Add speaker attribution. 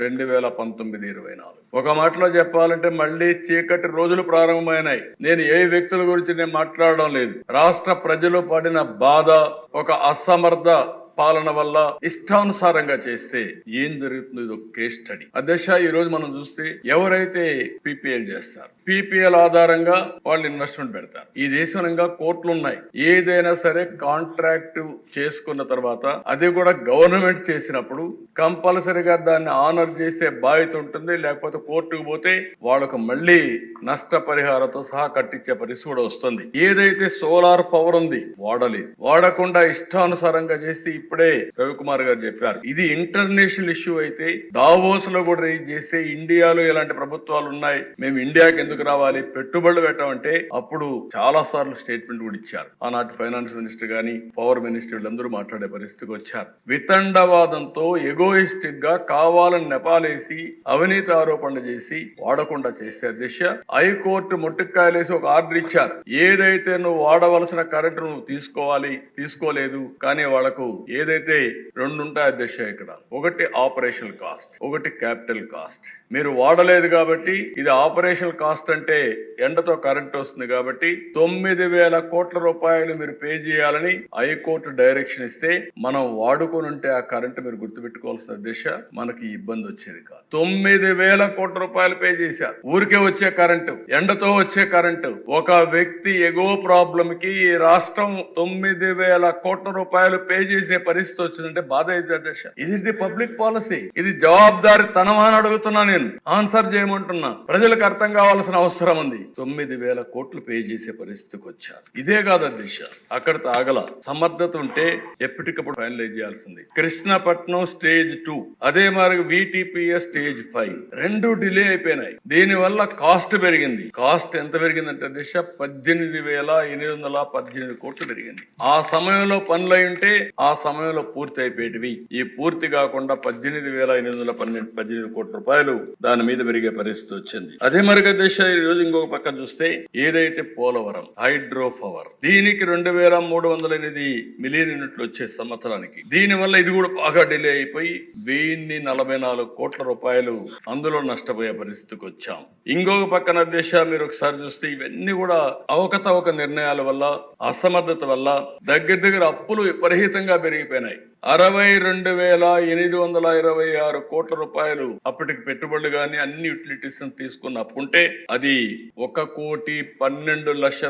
Speaker 1: రెండు వేల పంతొమ్మిది ఇరవై నాలుగు. ఒక మాటలో చెప్పాలంటే మళ్ళీ చీకటి రోజులు ప్రారంభమైనాయి. నేను ఏ వ్యక్తుల గురించి నేను మాట్లాడడం లేదు. రాష్ట్ర ప్రజలు పడిన బాధ ఒక అసమర్థ పాలన వల్ల ఇష్టానుసారంగా చేస్తే ఏం జరుగుతుంది ఇది ఒక కేస్ స్టడీ అధ్యక్ష ఈ రోజు మనం చూస్తే ఎవరైతే పీపీఎల్ చేస్తారు పీపీఎల్ ఆధారంగా వాళ్ళు ఇన్వెస్ట్మెంట్ పెడతారు. ఈ దేశంగా కోర్టులు ఉన్నాయి. ఏదైనా సరే కాంట్రాక్ట్ చేసుకున్న తర్వాత అది కూడా గవర్నమెంట్ చేసినప్పుడు కంపల్సరిగా దాన్ని ఆనర్ చేసే బాధ్యత ఉంటుంది. లేకపోతే కోర్టుకు పోతే వాళ్ళకు మళ్ళీ నష్టపరిహారంతో సహా కట్టించే పరిస్థితి కూడా వస్తుంది. ఏదైతే సోలార్ పవర్ ఉంది వాడలేదు. వాడకుండా ఇష్టానుసారంగా చేస్తే ఇప్పుడే రవికుమార్ గారు చెప్పారు. ఇది ఇంటర్నేషనల్ ఇష్యూ అయితే దావోస్లో కూడా రేజ్ చేస్తే ఇండియాలో ఇలాంటి ప్రభుత్వాలు ఉన్నాయి మేము ఇండియాకి ఎందుకు రావాలి పెట్టుబడులు పెట్టామంటే అప్పుడు చాలా సార్లు స్టేట్మెంట్ కూడా ఇచ్చారు. ఆనాటి ఫైనాన్స్ మినిస్టర్ గాని పవర్ మినిస్టర్ అందరూ మాట్లాడే పరిస్థితికి వచ్చారు. వితండవాదంతో ఎగోయిస్టిక్గా కావాలని నెపాలేసి అవినీతి ఆరోపణలు చేసి వాడకుండా చేస్తే దిశ. హైకోర్టు ముట్టుకాయలేసి ఒక ఆర్డర్ ఇచ్చారు. ఏదైతే నువ్వు వాడవలసిన కరెంట్ నువ్వు తీసుకోవాలి తీసుకోలేదు కానీ వాళ్ళకు ఏదైతే రెండు ఉంటాయి దిశ ఇక్కడ ఒకటి ఆపరేషనల్ కాస్ట్ ఒకటి క్యాపిటల్ కాస్ట్. మీరు వాడలేదు కాబట్టి ఇది ఆపరేషనల్ కాస్ట్ అంటే ఎండతో కరెంట్ వస్తుంది కాబట్టి తొమ్మిది వేల కోట్ల రూపాయలు మీరు పే చేయాలని హైకోర్టు డైరెక్షన్ ఇస్తే మనం వాడుకొని ఉంటే ఆ కరెంట్ మీరు గుర్తుపెట్టుకోవాల్సిన దిశ మనకి ఇబ్బంది వచ్చేది కాదు. తొమ్మిది వేల కోట్ల రూపాయలు పే చేశారు ఊరికే వచ్చే కరెంటు ఎండతో వచ్చే కరెంటు. ఒక వ్యక్తి ఎగో ప్రాబ్లం కి ఈ రాష్ట్రం తొమ్మిది వేల కోట్ల రూపాయలు పే చేసే పరిస్థితి వచ్చిందంటే బాధ అయితే దశ ఇది ది పబ్లిక్ పాలసీ ఇది జవాబుదారి తనమా అని అడుగుతున్నా నేను. ఆన్సర్ చేయమంటున్నా. ప్రజలకు అర్థం కావాల్సిన అవసరం ఉంది. తొమ్మిది వేల కోట్లు పే చేసే పరిస్థితికి వచ్చారు. ఇదే కాదు అధ్యక్ష. అక్కడ తాగల. సమర్థత ఉంటే ఎప్పటికప్పుడు ఫైనలైజ్ చేయాల్సింది. కృష్ణపట్నం స్టేజ్ టూ అదే మరి విటిపిఎస్ స్టేజ్ ఫైవ్ రెండు డిలే అయిపోయినాయి. దీని వల్ల కాస్ట్ పెరిగింది. కాస్ట్ ఎంత పెరిగిందంటే దిశ పద్దెనిమిది వేల ఎనిమిది వందల పద్దెనిమిది కోట్లు పెరిగింది. ఆ సమయంలో పనులు అయి ఉంటే ఆ సమయంలో పూర్తి అయిపోయేటివి. ఈ పూర్తి కాకుండా పద్దెనిమిది వేల ఎనిమిది వందల పన్నెండు పద్దెనిమిది కోట్ల రూపాయలు దాని మీద పెరిగే పరిస్థితి వచ్చింది. అదే మరి దిశ ఈ రోజు ఇంకొక పక్క చూస్తే ఏదైతే పోలవరం హైడ్రో పవర్ దీనికి రెండు వేల మూడు వందల ఎనిమిది మిలియన్ యూనిట్లు వచ్చే సంవత్సరానికి. దీని వల్ల ఇది కూడా బాగా డిలే అయిపోయి దీన్ని నలభై నాలుగు కోట్ల రూపాయలు అందులో నష్టపోయే పరిస్థితికి వచ్చాం. ఇంకొక పక్కన దేశ మీరు ఒకసారి చూస్తే ఇవన్నీ కూడా అవకతవక నిర్ణయాల వల్ల అసమర్థత వల్ల దగ్గర దగ్గర అప్పులు విపరీతంగా పెరిగిపోయినాయి. అరవై రెండు వేల ఎనిమిది వందల ఇరవై ఆరు కోట్ల రూపాయలు అప్పటికి పెట్టుబడులు గాని అన్ని యూటిలిటీస్ తీసుకున్న అప్పుంటే అది ఒక కోటి పన్నెండు లక్షల